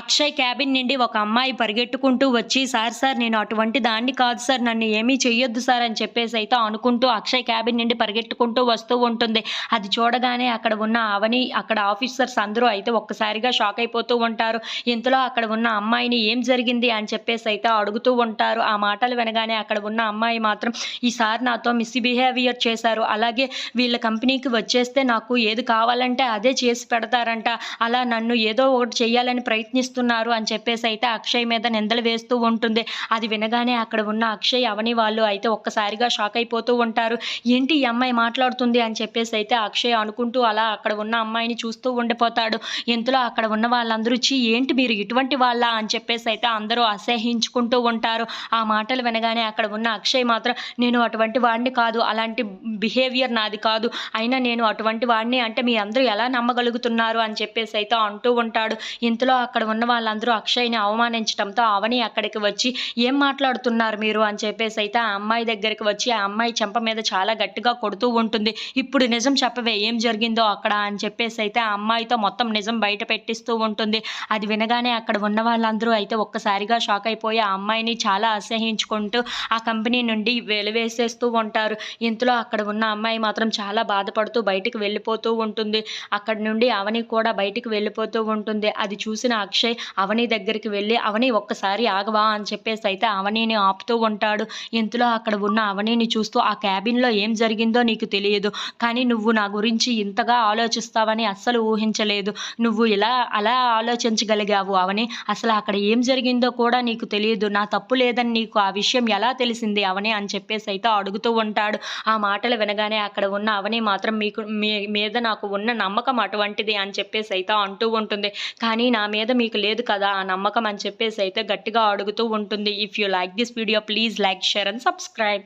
Akshay cabin నుండి ఒక అమ్మాయి పరిగెట్టుకుంటూ వచ్చి సార్ సార్ నేను అటువంటి దాన్ని కాదు సార్ నన్ను ఏమీ చెయ్యొద్దు సార్ అని చెప్పేసి అయితే అనుకుంటూ అక్షయ్ క్యాబిన్ నుండి పరిగెట్టుకుంటూ వస్తూ ఉంటుంది. అది చూడగానే అక్కడ ఉన్న అవని అక్కడ ఆఫీసర్స్ అందరూ అయితే ఒక్కసారిగా షాక్ అయిపోతూ ఉంటారు. ఇంతలో అక్కడ ఉన్న అమ్మాయిని ఏం జరిగింది? అని చెప్పేసి అయితే అడుగుతూ ఉంటారు. ఆ మాటలు వినగానే అక్కడ ఉన్న అమ్మాయి మాత్రం ఈ సార్ నాతో మిస్బిహేవియర్ చేశారు. అలాగే వీళ్ళ కంపెనీకి వచ్చేస్తే నాకు ఏది కావాలంటే అదే చేసి పెడతారంట. అలా నన్ను ఏదో ఒకటి చేయాలని ప్రయత్నిస్తున్నారు అని చెప్పేసి అయితే అక్షయ్ మీద నిందలు వేస్తూ ఉంటుంది. అది వినగానే అక్కడ ఉన్న అక్షయ్ అవని వాళ్ళు అయితే ఒక్కసారిగా షాక్ అయిపోతూ ఉంటారు. ఏంటి ఈ అమ్మాయి మాట్లాడుతుంది అని చెప్పేసి అయితే అక్షయ్ అనుకుంటూ అలా అక్కడ ఉన్న అమ్మాయిని చూస్తూ ఉండిపోతాడు. ఇంతలో అక్కడ ఉన్న వాళ్ళందరూ చీ ఏంటి మీరు ఇటువంటి వాళ్ళ? అని చెప్పేసి అయితే అందరూ అసహ్యించుకుంటూ ఉంటారు. ఆ మాటలు వినగానే అక్కడ ఉన్న అక్షయ్ మాత్రం నేను అటువంటి వాడిని కాదు. అలాంటి బిహేవియర్ నాది కాదు. అయినా నేను అటువంటి వాడిని అంటే మీ అందరూ ఎలా నమ్మగలుగుతున్నారు? అని చెప్పేసి అయితే అంటూ ఉంటాడు. ఇంతలో అక్కడ ఉన్న వాళ్ళందరూ అక్షయ్ని అవమానించడంతో అవని అక్కడికి వచ్చి ఏం మాట్లాడుతున్నారు మీరు? అని చెప్పేసి అయితే ఆ అమ్మాయి దగ్గరికి వచ్చి ఆ అమ్మాయి చెంప మీద చాలా గట్టిగా కొడుతూ ఉంటుంది. ఇప్పుడు నిజం చెప్పవే ఏం జరిగిందో అక్కడ? అని చెప్పేసి అయితే ఆ అమ్మాయితో మొత్తం నిజం బయట పెట్టిస్తూ ఉంటుంది. అది వినగానే అక్కడ ఉన్న వాళ్ళందరూ అయితే ఒక్కసారిగా షాక్ అయిపోయి ఆ అమ్మాయిని చాలా అసహ్యించుకుంటూ ఆ కంపెనీ నుండి వెలివేసేస్తూ ఉంటారు. ఇంతలో అక్కడ ఉన్న అమ్మాయి మాత్రం చాలా బాధపడుతూ బయటికి వెళ్ళిపోతూ ఉంటుంది. అక్కడ నుండి అవని కూడా బయటికి వెళ్ళిపోతూ ఉంటుంది. అది చూసిన అక్షయ్ అవని దగ్గరికి వెళ్ళి అవని ఒక్కసారి ఆగవా? అని చెప్పేసి అయితే అవనీని ఆపుతూ ఉంటాడు. ఇంతలో అక్కడ ఉన్న అవనిని చూస్తూ ఆ క్యాబిన్లో ఏం జరిగిందో నీకు తెలియదు కానీ నువ్వు నా గురించి ఇంతగా ఆలోచిస్తావని అస్సలు ఊహించలేదు. నువ్వు ఇలా అలా ఆలోచించగలిగావు అవని. అసలు అక్కడ ఏం జరిగిందో కూడా నీకు తెలియదు. నా తప్పు లేదని నీకు ఆ విషయం ఎలా తెలిసింది అవని? అని చెప్పేసి అయితే అడుగుతూ ఉంటాడు. ఆ మాటలు వినగానే అక్కడ ఉన్న అవని మాత్రం మీకు మీ మీద నాకు ఉన్న నమ్మకం అటువంటిది అని చెప్పేసి అయితే అంటూ ఉంటుంది. కానీ నా మీద మీకు లేదు కదా ఆ నమ్మకం అని చెప్పేసి అయితే గట్టిగా అడుగుతూ ఉంటుంది. If you like this video please like share and subscribe